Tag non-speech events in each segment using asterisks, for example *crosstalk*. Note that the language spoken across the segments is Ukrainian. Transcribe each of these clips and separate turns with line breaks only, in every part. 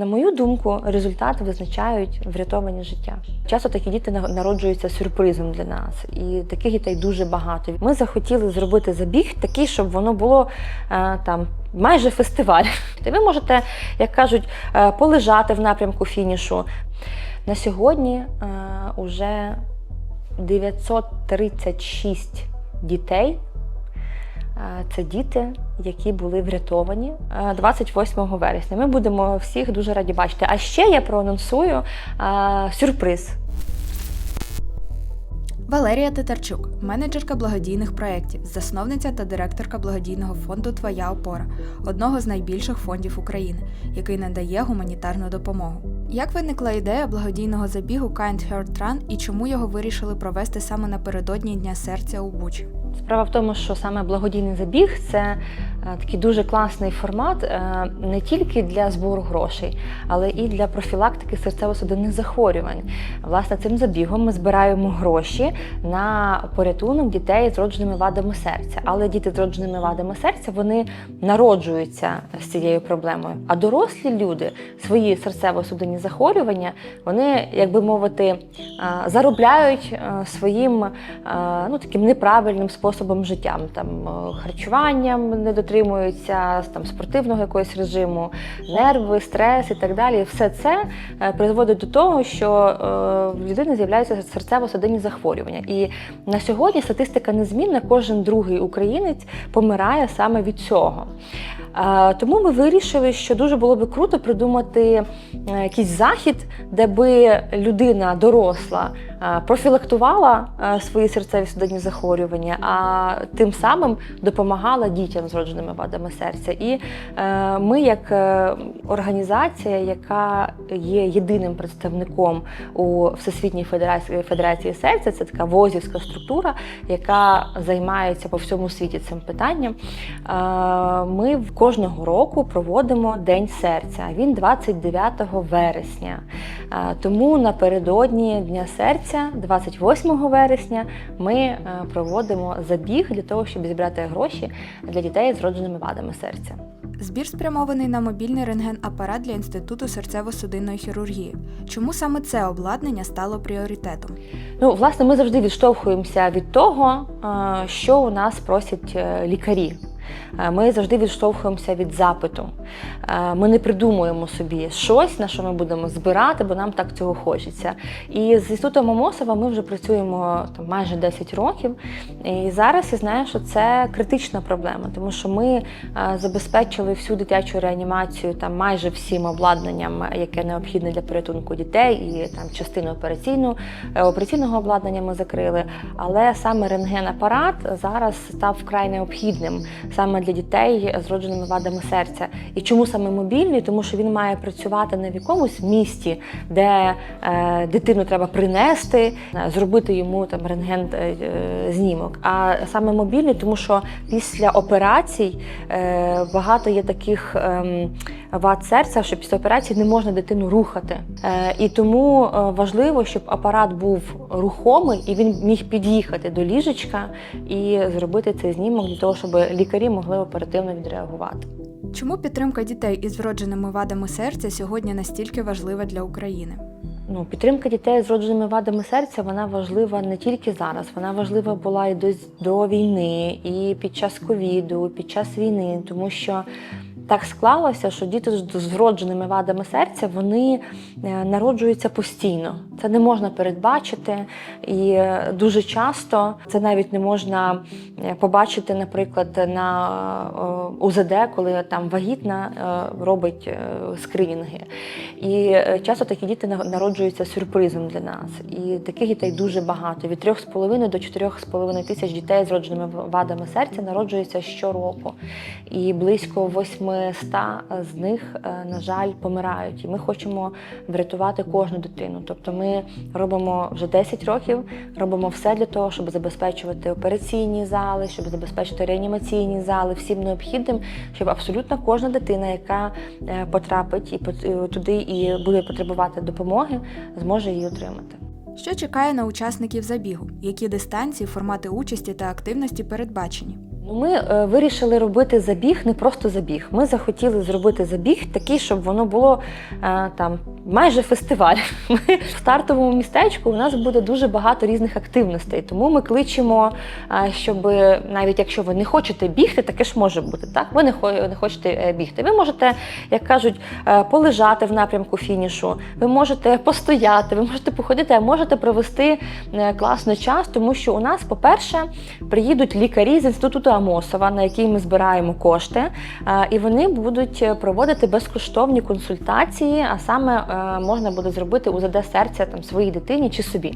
На мою думку, результати визначають врятовані життя. Часто такі діти на- народжуються сюрпризом для нас, і таких дітей дуже багато. Ми захотіли зробити забіг такий, щоб воно було е, там майже фестиваль. *laughs* Та ви можете, як кажуть, е, полежати в напрямку фінішу. На сьогодні е, уже 936 дітей. Це діти, які були врятовані е, 28 вересня. Ми будемо всіх дуже раді бачити. А ще я проанонсую сюрприз.
Валерія Титарчук, менеджерка благодійних проєктів, засновниця та директорка благодійного фонду Твоя опора, одного з найбільших фондів України, який надає гуманітарну допомогу. Як виникла ідея благодійного забігу Kind Heart Run і чому його вирішили провести саме напередодні Дня серця у Бучі?
Справа в тому, що саме благодійний забіг це е, такий дуже класний формат е, не тільки для збору грошей, але і для профілактики серцево-судинних захворювань. Власне, цим забігом ми збираємо гроші на порятунок дітей з родженими вадами серця. Але діти з родженими вадами серця вони народжуються з цією проблемою. А дорослі люди свої серцево-судинні захворювання, вони, як би мовити, е, заробляють своїм ну, таким неправильним способом життя. Там е, харчуванням не дотримуються, там спортивного якогось режиму, нерви, стрес і так далі. Все це е, призводить до того, що е, в людини з'являються серцево-судинні захворювання. І на сьогодні статистика незмінна. Кожен другий українець помирає саме від цього. Тому ми вирішили, що дуже було би круто придумати е, якийсь захід, де би людина доросла е, профілактувала е, свої серцеві судинні захворювання, а тим самим допомагала дітям з родженими вадами серця. І ми, як організація, яка є єдиним представником у Всесвітній Федерації, Федерації серця, це така возівська структура, яка займається по всьому світі цим питанням. Ми кожного року проводимо День серця. Він 29 вересня. Тому напередодні Дня серця, 28 вересня, ми е, проводимо забіг для того, щоб зібрати гроші для дітей з родженими вадами серця.
Збір спрямований на мобільний рентген-апарат для Інституту серцево-судинної хірургії. Чому саме це обладнання стало пріоритетом?
Ну, власне, ми завжди відштовхуємося від того, е, що у нас просять е, лікарі. Е, Ми завжди відштовхуємося від запиту. Е, Ми не придумуємо собі щось, на що ми будемо збирати, бо нам так цього хочеться. І з інститутом Момосова ми вже працюємо там майже 10 років. І зараз я знаю, що це критична проблема, тому що ми е, забезпечили всю дитячу реанімацію там майже всім обладнанням, яке необхідне для порятунку дітей, і там частину операційну операційного обладнання ми закрили. Але саме рентген-апарат зараз став вкрай необхідним саме для дітей з родженими вадами серця. І чому саме мобільний? Тому що він має працювати не в якомусь місті, де е, дитину треба принести, е, зробити йому там рентген е, е, знімок. А саме мобільний, тому що після операцій е, багато є таких ем, вад серця, що після операції не можна дитину рухати. Е, і тому е, важливо, щоб апарат був рухомий і він міг під'їхати до ліжечка і зробити цей знімок для того, щоб лікарі могли оперативно відреагувати.
Чому підтримка дітей із вродженими вадами серця сьогодні настільки важлива для України?
Ну, підтримка дітей з родженими вадами серця вона важлива не тільки зараз, вона важлива була і до, до війни, і під час ковіду, під час війни, тому що так склалося, що діти з з вродженими вадами серця вони е, народжуються постійно. Це не можна передбачити, і е, дуже часто це навіть не можна е, побачити, наприклад, на УЗД, коли там вагітна робить скринінги. І часто такі діти народжуються сюрпризом для нас. І таких дітей дуже багато. Від 3,5 до 4,5 тисяч дітей з родженими вадами серця народжуються щороку. І близько 800 з них, е, на жаль, помирають. І ми хочемо врятувати кожну дитину. Тобто ми робимо вже 10 років, робимо все для того, щоб забезпечувати операційні зали, щоб забезпечити реанімаційні зали, всім необхідним, щоб абсолютно кожна дитина, яка е, потрапить і пот- і туди і буде потребувати допомоги, зможе її отримати.
Що чекає на учасників забігу? Які дистанції, формати участі та активності передбачені?
Ми е, вирішили робити забіг не просто забіг. Ми захотіли зробити забіг такий, щоб воно було е, там майже фестиваль. *laughs* В стартовому містечку у нас буде дуже багато різних активностей. Тому ми кличемо, е, щоб навіть якщо ви не хочете бігти, таке ж може бути. Так, ви не, хо- не хочете е, бігти. Ви можете, як кажуть, е, полежати в напрямку фінішу. Ви можете постояти, ви можете походити, а можете провести е, класно час, тому що у нас, по-перше, приїдуть лікарі з інституту Амосова, на який ми збираємо кошти, е, і вони будуть е, проводити безкоштовні консультації, а саме е, можна буде зробити УЗД серця там своїй дитині чи собі.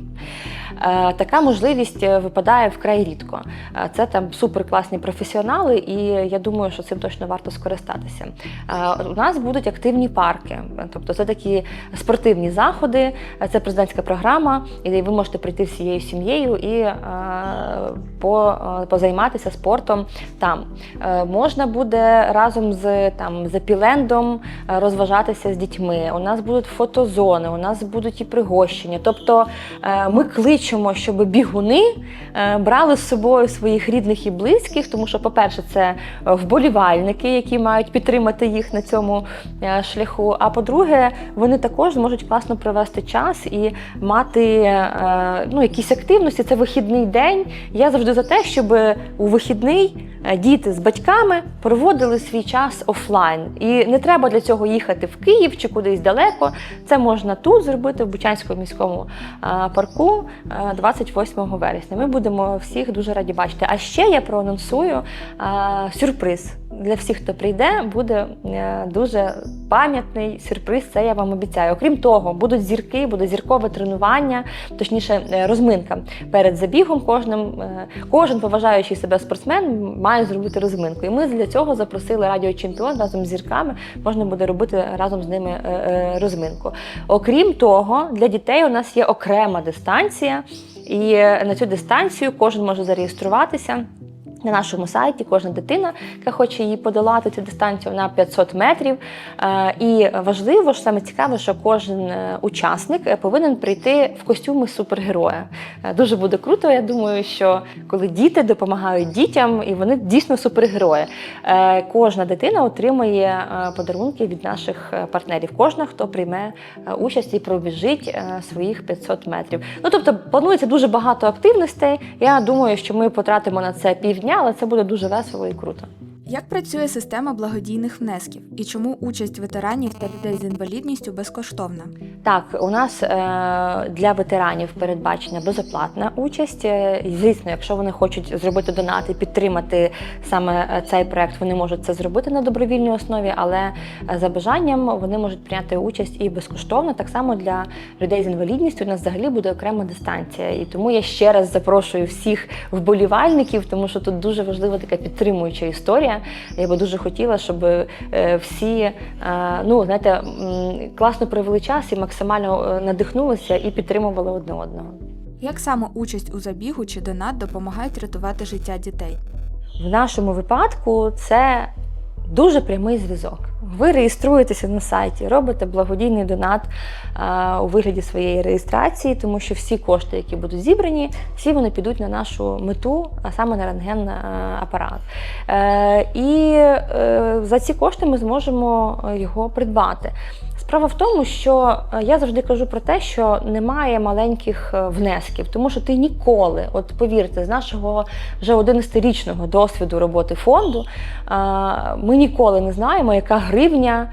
Е, Така можливість е, випадає вкрай рідко. Е, Це там суперкласні професіонали, і я думаю, що цим точно варто скористатися. Е, У нас будуть активні парки, тобто це такі спортивні заходи, е, це президентська програма, і ви можете прийти всією сім'єю і е, по, е, позайматися спортом там. Е, Можна буде разом з там з епілендом е, розважатися з дітьми. У нас будуть фотозони, у нас будуть і пригощення. Тобто е, ми кличемо, щоб бігуни е, брали з собою своїх рідних і близьких, тому що, по-перше, це вболівальники, які мають підтримати їх на цьому е, шляху. А по-друге, вони також зможуть класно провести час і мати ну, якісь активності. Це вихідний день. Я завжди за те, щоб у вихідний діти з батьками проводили свій час офлайн. І не треба для цього їхати в Київ чи кудись далеко. Це можна тут зробити в Бучанському міському е, парку е, 28 вересня. Ми будемо всіх дуже раді бачити. А ще я проанонсую е, сюрприз. Для всіх, хто прийде, буде е, дуже пам'ятний сюрприз. Це я вам обіцяю. Окрім того, будуть зірки, буде зіркове тренування, точніше, е, розминка перед забігом. Кожним е, кожен поважаючий себе спортсмен має зробити розминку. І ми для цього запросили радіочемпіон разом з зірками. Можна буде робити разом з ними розминку. Окрім того, для дітей у нас є окрема дистанція, і на цю дистанцію кожен може зареєструватися. На нашому сайті кожна дитина, яка хоче її подолати цю дистанцію на 500 метрів. Е, І важливо, що саме цікаве, що кожен е, учасник е, повинен прийти в костюми супергероя. Дуже буде круто. Я думаю, що коли діти допомагають дітям, і вони дійсно супергерої. Кожна дитина отримує подарунки від наших партнерів. Кожна, хто прийме участь і пробіжить своїх 500 метрів. Ну тобто планується дуже багато активностей. Я думаю, що ми потратимо на це півдня, але це буде дуже весело і круто.
Як працює система благодійних внесків і чому участь ветеранів та людей з інвалідністю безкоштовна?
Так, у нас е, для ветеранів передбачена безоплатна участь. Е, Звісно, якщо вони хочуть зробити донат і підтримати саме е, цей проект, вони можуть це зробити на добровільній основі, але за бажанням вони можуть прийняти участь і безкоштовно. Так само для людей з інвалідністю у нас взагалі буде окрема дистанція. І тому я ще раз запрошую всіх вболівальників, тому що тут дуже важлива така підтримуюча історія. Я би дуже хотіла, щоб е, всі е, ну знаєте, класно провели час і максимально е, надихнулися і підтримували одне одного.
Як саме участь у забігу чи донат допомагають рятувати життя дітей?
В нашому випадку це дуже прямий зв'язок. Ви реєструєтеся на сайті, робите благодійний донат а, у вигляді своєї реєстрації, тому що всі кошти, які будуть зібрані, всі вони підуть на нашу мету, а саме на рентген апарат. Е, і е, за ці кошти ми зможемо е, його придбати. Справа в тому, що е, я завжди кажу про те, що немає маленьких е, внесків, тому що ти ніколи, от повірте, з нашого вже 11-річного досвіду роботи фонду, е, ми ніколи не знаємо, яка гривня,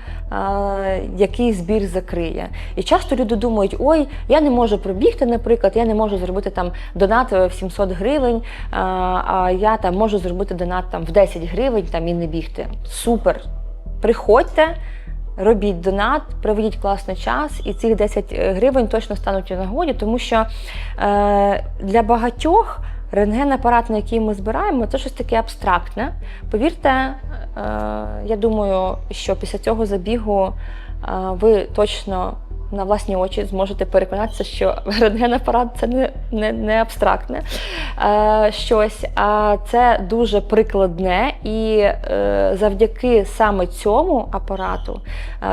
який збір закриє. І часто люди думають, ой, я не можу пробігти, наприклад, я не можу зробити там донат в 700 гривень, а я там можу зробити донат там в 10 гривень там і не бігти. Супер! Приходьте. Робіть донат, проведіть класний час, і цих 10 гривень точно стануть у нагоді, тому що е, для багатьох рентген-апарат, на який ми збираємо, це щось таке абстрактне. Повірте, е, я думаю, що після цього забігу е, ви точно на власні очі зможете переконатися, що рентген-апарат це не, не, не абстрактне е, щось, а це дуже прикладне. І е, завдяки саме цьому апарату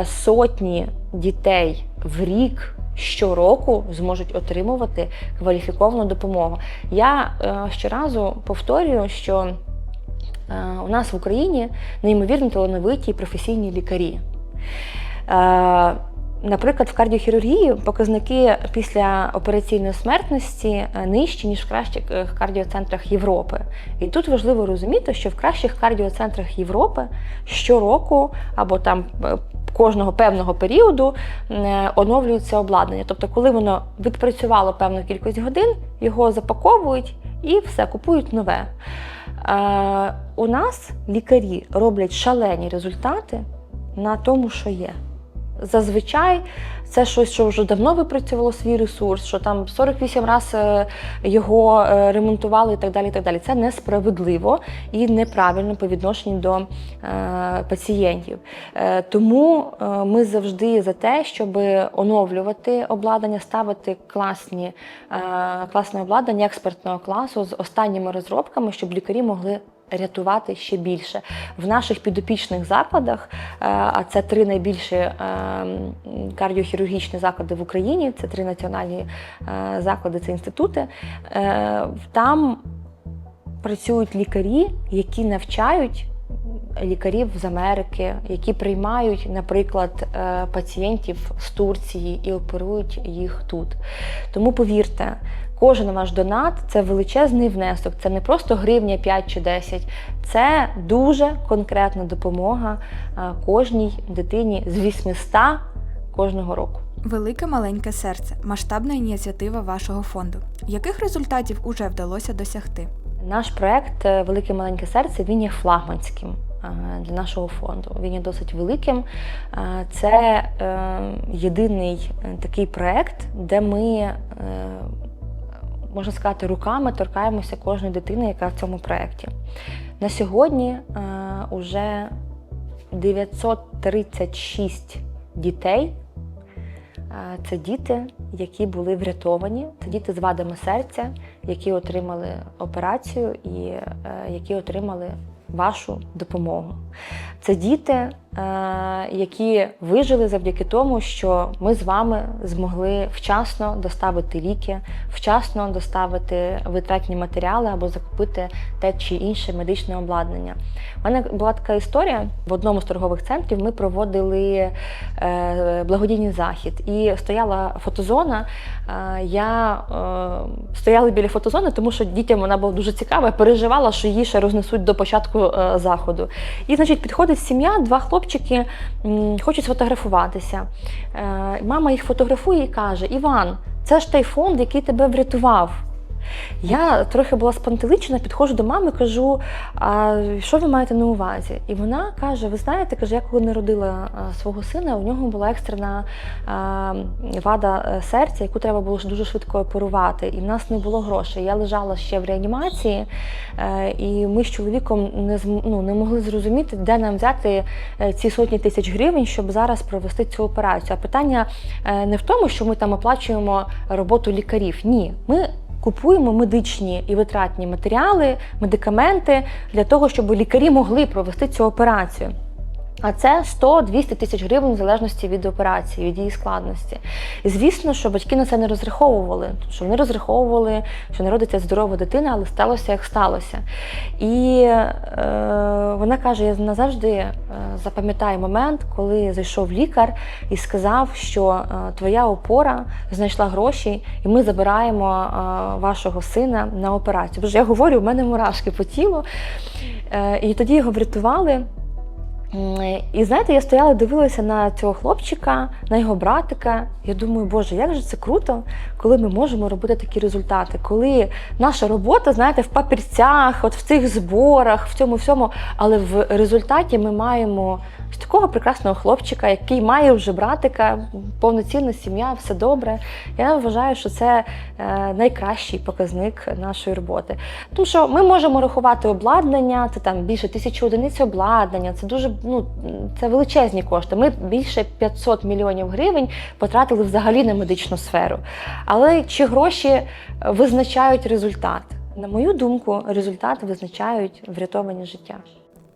е, сотні дітей в рік. Щороку зможуть отримувати кваліфіковану допомогу. Я е, щоразу повторюю, що Е, У нас в Україні неймовірно талановиті професійні лікарі. Е, Наприклад, в кардіохірургії показники після операційної смертності е, нижчі, ніж в кращих е, кардіоцентрах Європи. І тут важливо розуміти, що в кращих кардіоцентрах Європи щороку або там е, кожного певного періоду оновлюється обладнання. Тобто, коли воно відпрацювало певну кількість годин, його запаковують і все, купують нове. У нас лікарі роблять шалені результати на тому, що є. Зазвичай це щось, що вже давно випрацювало свій ресурс, що там 48 разів його е, ремонтували і так далі. І так далі. Це несправедливо і неправильно по відношенню до е, пацієнтів. Е, тому е, ми завжди за те, щоб оновлювати обладнання, ставити класні, е, класне обладнання експертного класу з останніми розробками, щоб лікарі могли рятувати ще більше. В наших підопічних закладах, е, а це три найбільші е, кардіохірургічні заклади в Україні, це три національні е, заклади, це інститути. Там працюють лікарі, які навчають. Лікарів з Америки, які приймають, наприклад, пацієнтів з Турції і оперують їх тут. Тому повірте, кожен ваш донат це величезний внесок. Це не просто гривня 5 чи 10, це дуже конкретна допомога кожній дитині з 800 кожного року.
Велике маленьке серце масштабна ініціатива вашого фонду. Яких результатів уже вдалося досягти?
Наш проект е, Велике маленьке серце він є флагманським для нашого фонду. Він є досить великим. Це е, єдиний е, такий проект, де ми, можна сказати, руками торкаємося кожної дитини, яка в цьому проєкті. На сьогодні е, уже 936 дітей. Е, Це діти, які були врятовані, це діти з вадами серця, які отримали операцію і е, які отримали вашу допомогу. Це діти, е, які вижили завдяки тому, що ми з вами змогли вчасно доставити ліки, вчасно доставити витратні матеріали або закупити те чи інше медичне обладнання. У мене була така історія в одному з торгових центрів. Ми проводили е, благодійний захід, і стояла фотозона. Е, я е, стояла біля фотозони, тому що дітям вона була дуже цікава. Переживала, що її ще рознесуть до початку е, заходу. І, значить, підходить сім'я, два хлопчики хочуть сфотографуватися. Е, мама їх фотографує і каже: Іван, це ж той фонд, який тебе врятував. Я трохи була спантеличена, підходжу до мами, кажу: а що ви маєте на увазі? І вона каже: Ви знаєте, каже, я коли народила а, свого сина, у нього була екстрена а, вада е, серця, яку треба було дуже швидко оперувати. І в нас не було грошей. Я лежала ще в реанімації, е, і ми з чоловіком не ну, не могли зрозуміти, де нам взяти е, ці сотні тисяч гривень, щоб зараз провести цю операцію. А питання е, не в тому, що ми там оплачуємо роботу лікарів. Ні, ми купуємо медичні і витратні матеріали, медикаменти для того, щоб лікарі могли провести цю операцію. А це 100-200 тисяч гривень в залежності від операції, від її складності. І звісно, що батьки на це не розраховували, що вони розраховували, що народиться здорова дитина, але сталося як сталося. І е, вона каже: я назавжди е, запам'ятаю момент, коли зайшов лікар і сказав, що е, твоя опора знайшла гроші, і ми забираємо е, вашого сина на операцію. Боже, я говорю, в мене мурашки по тілу. І тоді його врятували. І знаєте, я стояла, дивилася на цього хлопчика, на його братика. Я думаю, боже, як же це круто, коли ми можемо робити такі результати, коли наша робота, знаєте, в папірцях, от в цих зборах, в цьому всьому, але в результаті ми маємо ось такого прекрасного хлопчика, який має вже братика, повноцінна сім'я, все добре. Я вважаю, що це е, найкращий показник нашої роботи. Тому що ми можемо рахувати обладнання, це там більше тисячі одиниць обладнання, це дуже ну це величезні кошти. Ми більше 500 мільйонів гривень потратили взагалі на медичну сферу. Але чи гроші визначають результат? На мою думку, результат визначають врятовані життя.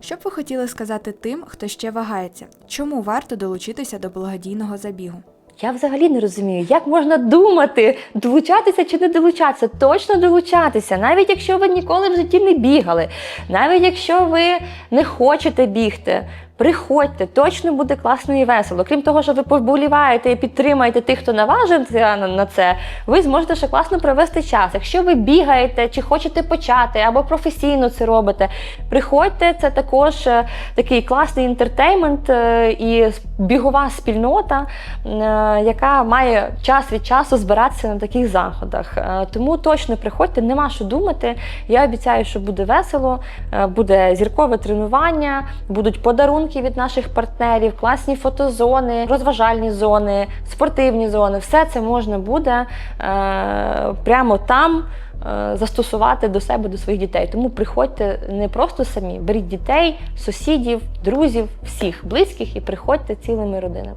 Що б ви хотіли сказати тим, хто ще вагається? Чому варто долучитися до благодійного забігу?
Я взагалі не розумію, як можна думати, долучатися чи не долучатися. Точно долучатися, навіть якщо ви ніколи в житті не бігали, навіть якщо ви не хочете бігти. Приходьте, точно буде класно і весело. Крім того, що ви поболіваєте і підтримаєте тих, хто наважився на це, ви зможете ще класно провести час. Якщо ви бігаєте чи хочете почати, або професійно це робите, приходьте, це також е, такий класний інтертеймент е, і бігова спільнота, е, яка має час від часу збиратися на таких заходах. Тому точно приходьте, нема що думати. Я обіцяю, що буде весело, буде зіркове тренування, будуть подарунки від наших партнерів, класні фотозони, розважальні зони, спортивні зони. Все це можна буде е, прямо там. е, Застосувати до себе, до своїх дітей. Тому приходьте не просто самі, беріть дітей, сусідів, друзів, всіх близьких і приходьте цілими родинами.